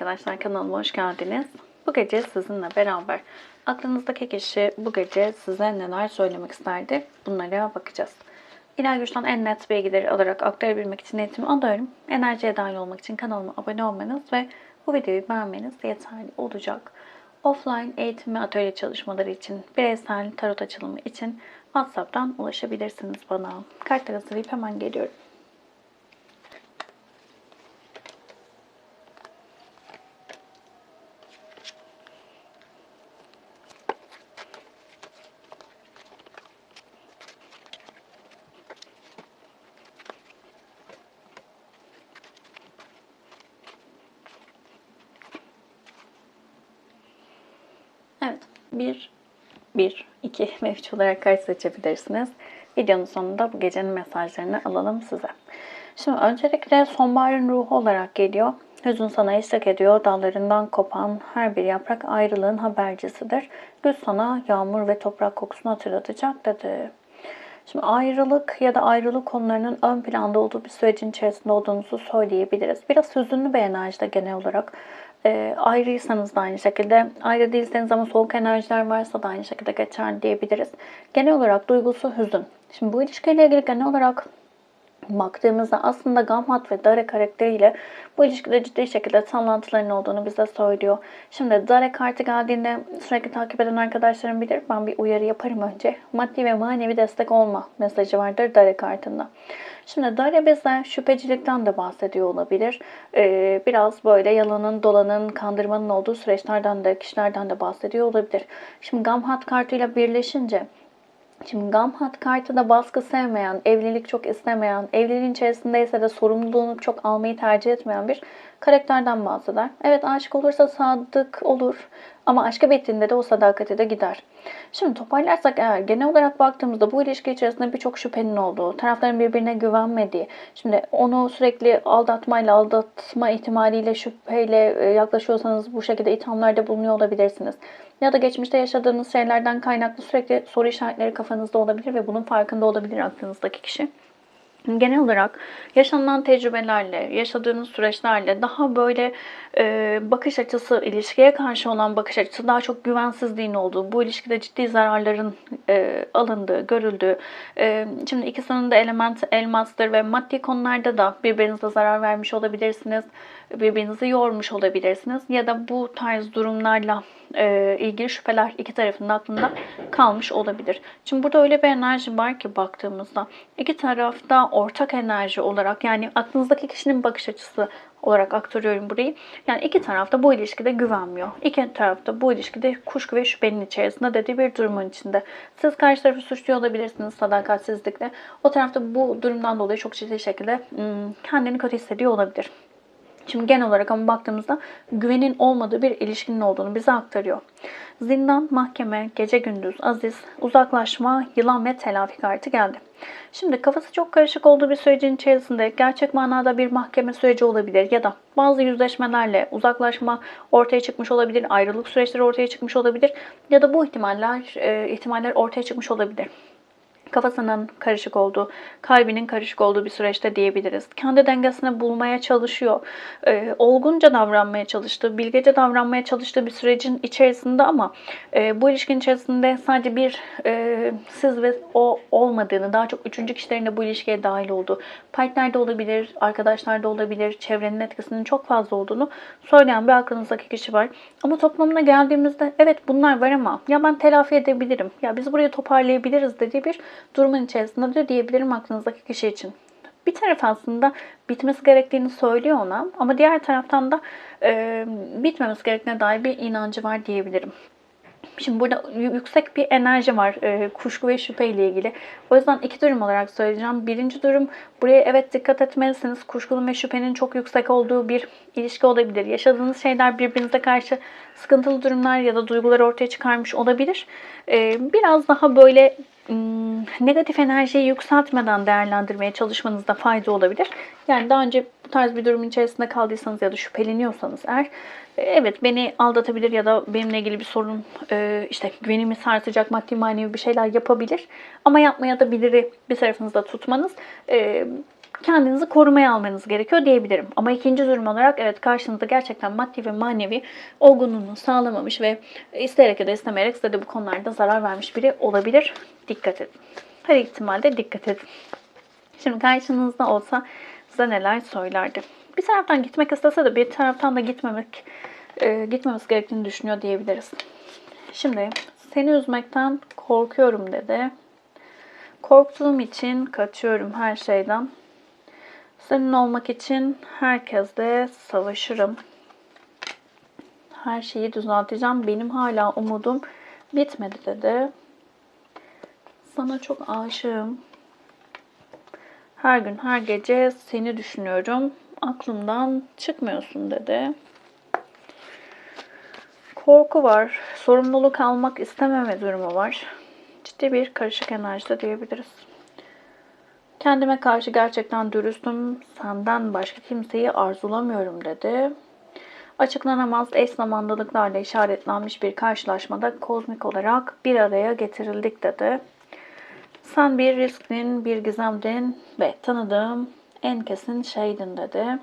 arkadaşlar kanalıma hoş geldiniz. Bu gece sizinle beraber aklınızdaki kişi bu gece size neler söylemek isterdi bunlara bakacağız. İlahi Güç'ten en net bilgileri alarak aktarabilmek için niyetimi alıyorum. Enerjiye dahil olmak için kanalıma abone olmanız ve bu videoyu beğenmeniz yeterli olacak. Offline eğitim ve atölye çalışmaları için, bireysel tarot açılımı için WhatsApp'tan ulaşabilirsiniz bana. Kartları hazırlayıp hemen geliyorum. Evet. 1, 1, 2 ve 3 olarak kart seçebilirsiniz. Videonun sonunda bu gecenin mesajlarını alalım size. Şimdi öncelikle sonbaharın ruhu olarak geliyor. Hüzün sana eşlik ediyor. Dallarından kopan her bir yaprak ayrılığın habercisidir. Güz sana yağmur ve toprak kokusunu hatırlatacak dedi. Şimdi ayrılık ya da ayrılık konularının ön planda olduğu bir sürecin içerisinde olduğunuzu söyleyebiliriz. Biraz hüzünlü bir enerjide genel olarak. E, ayrıysanız da aynı şekilde, ayrı değilseniz ama soğuk enerjiler varsa da aynı şekilde geçerli diyebiliriz. Genel olarak duygusu hüzün. Şimdi bu ilişkiyle ilgili genel olarak baktığımızda aslında Gamhat ve Dare karakteriyle bu ilişkide ciddi şekilde sallantıların olduğunu bize söylüyor. Şimdi Dare kartı geldiğinde sürekli takip eden arkadaşlarım bilir. Ben bir uyarı yaparım önce. Maddi ve manevi destek olma mesajı vardır Dare kartında. Şimdi Dare bize şüphecilikten de bahsediyor olabilir. Ee, biraz böyle yalanın, dolanın, kandırmanın olduğu süreçlerden de, kişilerden de bahsediyor olabilir. Şimdi Gamhat kartıyla birleşince Şimdi Gamhat kartı da baskı sevmeyen, evlilik çok istemeyen, evliliğin içerisindeyse de sorumluluğunu çok almayı tercih etmeyen bir karakterden bahseder. Evet aşık olursa sadık olur ama aşka bittiğinde de o sadakati de gider. Şimdi toparlarsak eğer genel olarak baktığımızda bu ilişki içerisinde birçok şüphenin olduğu, tarafların birbirine güvenmediği, şimdi onu sürekli aldatmayla, aldatma ihtimaliyle, şüpheyle e, yaklaşıyorsanız bu şekilde ithamlarda bulunuyor olabilirsiniz. Ya da geçmişte yaşadığınız şeylerden kaynaklı sürekli soru işaretleri kafanızda olabilir ve bunun farkında olabilir aklınızdaki kişi. Genel olarak yaşanılan tecrübelerle, yaşadığınız süreçlerle daha böyle e, bakış açısı, ilişkiye karşı olan bakış açısı daha çok güvensizliğin olduğu, bu ilişkide ciddi zararların e, alındığı, görüldüğü. E, şimdi ikisinin de elementi elmastır ve maddi konularda da birbirinize zarar vermiş olabilirsiniz, birbirinizi yormuş olabilirsiniz ya da bu tarz durumlarla e, ilgili şüpheler iki tarafın aklında kalmış olabilir. Şimdi burada öyle bir enerji var ki baktığımızda iki tarafta ortak enerji olarak yani aklınızdaki kişinin bakış açısı olarak aktarıyorum burayı. Yani iki tarafta bu ilişkide güvenmiyor. İki tarafta bu ilişkide kuşku ve şüphenin içerisinde dediği bir durumun içinde. Siz karşı tarafı suçluyor olabilirsiniz sadakatsizlikle. O tarafta bu durumdan dolayı çok ciddi şekilde kendini kötü hissediyor olabilir. Şimdi genel olarak ama baktığımızda güvenin olmadığı bir ilişkinin olduğunu bize aktarıyor. Zindan, mahkeme, gece gündüz, aziz, uzaklaşma, yılan ve telafi kartı geldi. Şimdi kafası çok karışık olduğu bir sürecin içerisinde gerçek manada bir mahkeme süreci olabilir ya da bazı yüzleşmelerle uzaklaşma ortaya çıkmış olabilir, ayrılık süreçleri ortaya çıkmış olabilir ya da bu ihtimaller e, ihtimaller ortaya çıkmış olabilir kafasının karışık olduğu, kalbinin karışık olduğu bir süreçte diyebiliriz. Kendi dengesini bulmaya çalışıyor. E, olgunca davranmaya çalıştığı, bilgece davranmaya çalıştığı bir sürecin içerisinde ama e, bu ilişkinin içerisinde sadece bir e, siz ve o olmadığını, daha çok üçüncü kişilerin de bu ilişkiye dahil olduğu, partner de olabilir, arkadaşlar da olabilir, çevrenin etkisinin çok fazla olduğunu söyleyen bir aklınızdaki kişi var. Ama toplumuna geldiğimizde evet bunlar var ama ya ben telafi edebilirim, ya biz burayı toparlayabiliriz dediği bir durumun içerisinde de diyebilirim aklınızdaki kişi için. Bir taraf aslında bitmesi gerektiğini söylüyor ona ama diğer taraftan da e, bitmemesi gerektiğine dair bir inancı var diyebilirim. Şimdi burada yüksek bir enerji var e, kuşku ve şüphe ile ilgili. O yüzden iki durum olarak söyleyeceğim. Birinci durum buraya evet dikkat etmelisiniz. Kuşkunun ve şüphenin çok yüksek olduğu bir ilişki olabilir. Yaşadığınız şeyler birbirinize karşı sıkıntılı durumlar ya da duyguları ortaya çıkarmış olabilir. E, biraz daha böyle negatif enerjiyi yükseltmeden değerlendirmeye çalışmanızda fayda olabilir. Yani daha önce bu tarz bir durumun içerisinde kaldıysanız ya da şüpheleniyorsanız eğer e, evet beni aldatabilir ya da benimle ilgili bir sorun e, işte güvenimi sarsacak maddi manevi bir şeyler yapabilir ama yapmaya da biliri bir tarafınızda tutmanız e, kendinizi korumaya almanız gerekiyor diyebilirim. Ama ikinci durum olarak evet karşınızda gerçekten maddi ve manevi olgunluğunu sağlamamış ve isteyerek ya da istemeyerek size de bu konularda zarar vermiş biri olabilir. Dikkat edin. Her ihtimalde dikkat edin. Şimdi karşınızda olsa size neler söylerdi? Bir taraftan gitmek istese de bir taraftan da gitmemek e, gitmemesi gerektiğini düşünüyor diyebiliriz. Şimdi seni üzmekten korkuyorum dedi. Korktuğum için kaçıyorum her şeyden. Senin olmak için herkesle savaşırım. Her şeyi düzelteceğim. Benim hala umudum bitmedi dedi. Sana çok aşığım. Her gün, her gece seni düşünüyorum. Aklımdan çıkmıyorsun dedi. Korku var. Sorumluluk almak istememe durumu var. Ciddi bir karışık enerjide diyebiliriz. Kendime karşı gerçekten dürüstüm. Senden başka kimseyi arzulamıyorum dedi. Açıklanamaz eş zamanlılıklarla işaretlenmiş bir karşılaşmada kozmik olarak bir araya getirildik dedi. Sen bir risktin, bir gizemdin ve tanıdığım en kesin şeydin dedi.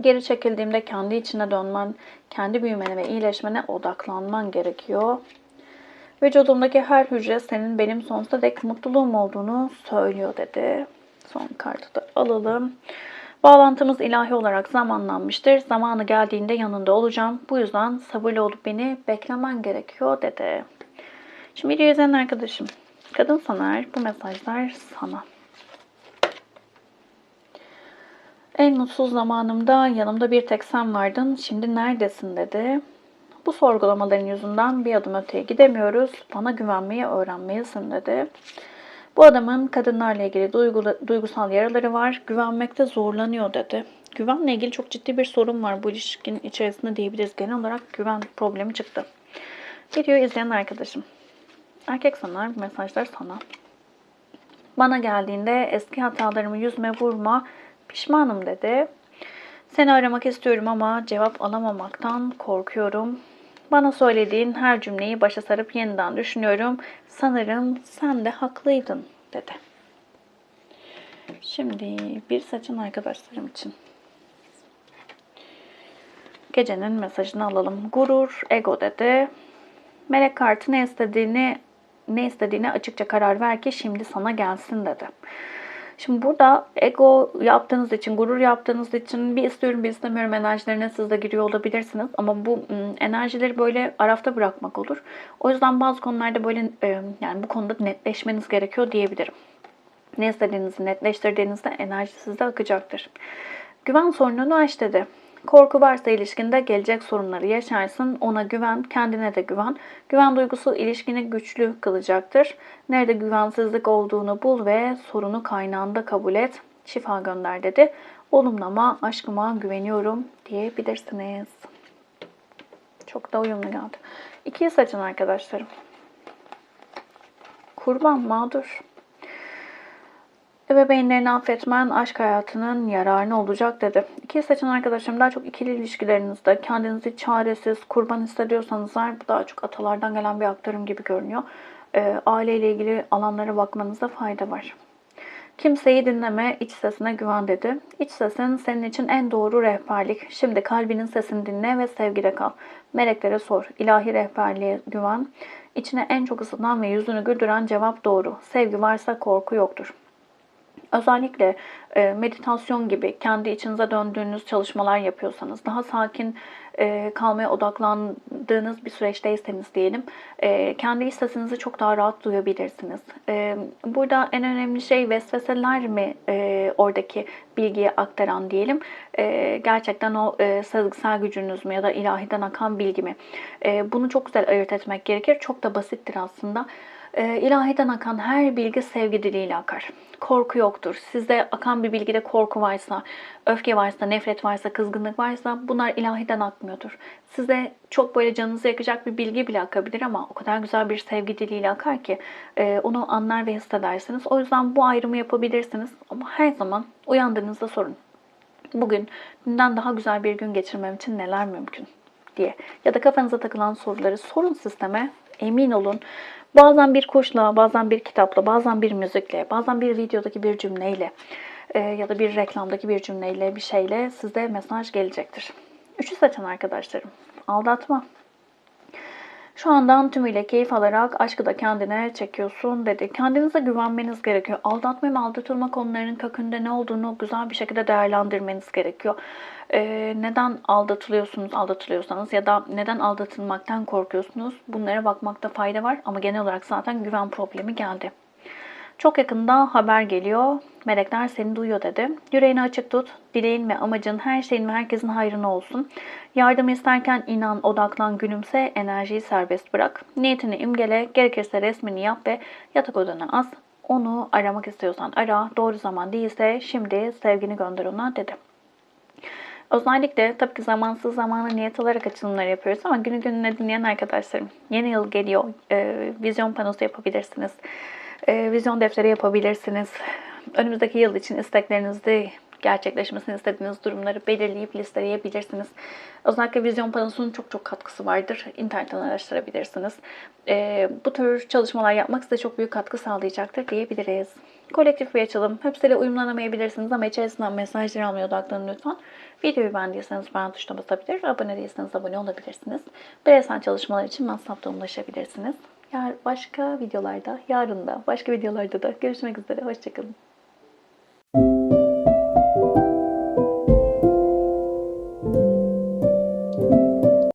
Geri çekildiğimde kendi içine dönmen, kendi büyümene ve iyileşmene odaklanman gerekiyor. Vücudumdaki her hücre senin benim sonsuza dek mutluluğum olduğunu söylüyor dedi. Son kartı da alalım. Bağlantımız ilahi olarak zamanlanmıştır. Zamanı geldiğinde yanında olacağım. Bu yüzden sabırlı olup beni beklemen gerekiyor dedi. Şimdi video izleyen arkadaşım. Kadın sanar bu mesajlar sana. En mutsuz zamanımda yanımda bir tek sen vardın. Şimdi neredesin dedi. Bu sorgulamaların yüzünden bir adım öteye gidemiyoruz. Bana güvenmeyi öğrenmelisin dedi. Bu adamın kadınlarla ilgili duygusal yaraları var. Güvenmekte zorlanıyor dedi. Güvenle ilgili çok ciddi bir sorun var bu ilişkinin içerisinde diyebiliriz. Genel olarak güven problemi çıktı. Videoyu izleyen arkadaşım. Erkek sanar, mesajlar sana. Bana geldiğinde eski hatalarımı yüzme vurma, pişmanım dedi. Seni aramak istiyorum ama cevap alamamaktan korkuyorum. Bana söylediğin her cümleyi başa sarıp yeniden düşünüyorum. Sanırım sen de haklıydın dedi. Şimdi bir saçın arkadaşlarım için. Gecenin mesajını alalım. Gurur, ego dedi. Melek kartı ne istediğini ne istediğine açıkça karar ver ki şimdi sana gelsin dedi. Şimdi burada ego yaptığınız için, gurur yaptığınız için bir istiyorum bir istemiyorum enerjilerine siz de giriyor olabilirsiniz. Ama bu enerjileri böyle arafta bırakmak olur. O yüzden bazı konularda böyle yani bu konuda netleşmeniz gerekiyor diyebilirim. Ne istediğinizi netleştirdiğinizde enerji sizde akacaktır. Güven sorununu aç dedi. Korku varsa ilişkinde gelecek sorunları yaşarsın. Ona güven, kendine de güven. Güven duygusu ilişkini güçlü kılacaktır. Nerede güvensizlik olduğunu bul ve sorunu kaynağında kabul et. Şifa gönder dedi. Olumlama, aşkıma güveniyorum diyebilirsiniz. Çok da uyumlu geldi. İkiyi seçin arkadaşlarım. Kurban mağdur. Ebeveynlerini affetmen aşk hayatının yararına olacak dedi. İki seçen arkadaşlarım daha çok ikili ilişkilerinizde kendinizi çaresiz, kurban hissediyorsanız bu daha çok atalardan gelen bir aktarım gibi görünüyor. E, aileyle ilgili alanlara bakmanızda fayda var. Kimseyi dinleme, iç sesine güven dedi. İç sesin senin için en doğru rehberlik. Şimdi kalbinin sesini dinle ve sevgide kal. Meleklere sor. İlahi rehberliğe güven. İçine en çok ısıtan ve yüzünü güldüren cevap doğru. Sevgi varsa korku yoktur. Özellikle meditasyon gibi kendi içinize döndüğünüz çalışmalar yapıyorsanız, daha sakin e, kalmaya odaklandığınız bir süreçteyseniz diyelim, e, kendi iç sesinizi çok daha rahat duyabilirsiniz. Burada en önemli şey vesveseler mi oradaki bilgiyi aktaran diyelim, gerçekten o sezgisel gücünüz mü ya da ilahiden akan bilgi mi? Bunu çok güzel ayırt etmek gerekir. Çok da basittir aslında. E, akan her bilgi sevgi diliyle akar. Korku yoktur. Sizde akan bir bilgide korku varsa, öfke varsa, nefret varsa, kızgınlık varsa bunlar ilahiden akmıyordur. Size çok böyle canınızı yakacak bir bilgi bile akabilir ama o kadar güzel bir sevgi diliyle akar ki e, onu anlar ve hissedersiniz. O yüzden bu ayrımı yapabilirsiniz ama her zaman uyandığınızda sorun. Bugün dünden daha güzel bir gün geçirmem için neler mümkün diye ya da kafanıza takılan soruları sorun sisteme emin olun Bazen bir kuşla, bazen bir kitapla, bazen bir müzikle, bazen bir videodaki bir cümleyle ya da bir reklamdaki bir cümleyle bir şeyle size mesaj gelecektir. Üçü seçen arkadaşlarım. Aldatma. Şu andan tümüyle keyif alarak aşkı da kendine çekiyorsun dedi. Kendinize güvenmeniz gerekiyor. Aldatma ve aldatılma konularının kökünde ne olduğunu güzel bir şekilde değerlendirmeniz gerekiyor. Ee, neden aldatılıyorsunuz, aldatılıyorsanız ya da neden aldatılmaktan korkuyorsunuz bunlara bakmakta fayda var. Ama genel olarak zaten güven problemi geldi. Çok yakında haber geliyor. Melekler seni duyuyor dedi. Yüreğini açık tut. Dileğin ve amacın her şeyin ve herkesin hayrına olsun. Yardım isterken inan, odaklan, gülümse, enerjiyi serbest bırak. Niyetini imgele, gerekirse resmini yap ve yatak odana as. Onu aramak istiyorsan ara. Doğru zaman değilse şimdi sevgini gönder ona dedi. Özellikle tabii ki zamansız zamana niyet alarak açılımlar yapıyoruz ama günü gününe dinleyen arkadaşlarım yeni yıl geliyor. Ee, vizyon panosu yapabilirsiniz. Ee, vizyon defteri yapabilirsiniz. Önümüzdeki yıl için isteklerinizi gerçekleşmesini istediğiniz durumları belirleyip listeleyebilirsiniz. Özellikle vizyon panosunun çok çok katkısı vardır. İnternetten araştırabilirsiniz. Ee, bu tür çalışmalar yapmak size çok büyük katkı sağlayacaktır diyebiliriz. Kolektif bir açılım. Hepsiyle uyumlanamayabilirsiniz ama içerisinden mesajları almaya odaklanın lütfen. Videoyu beğendiyseniz beğen tuşuna basabilir. Abone değilseniz abone olabilirsiniz. Bireysel çalışmalar için WhatsApp'tan ulaşabilirsiniz. Yar başka videolarda, yarın da, başka videolarda da görüşmek üzere. Hoşçakalın.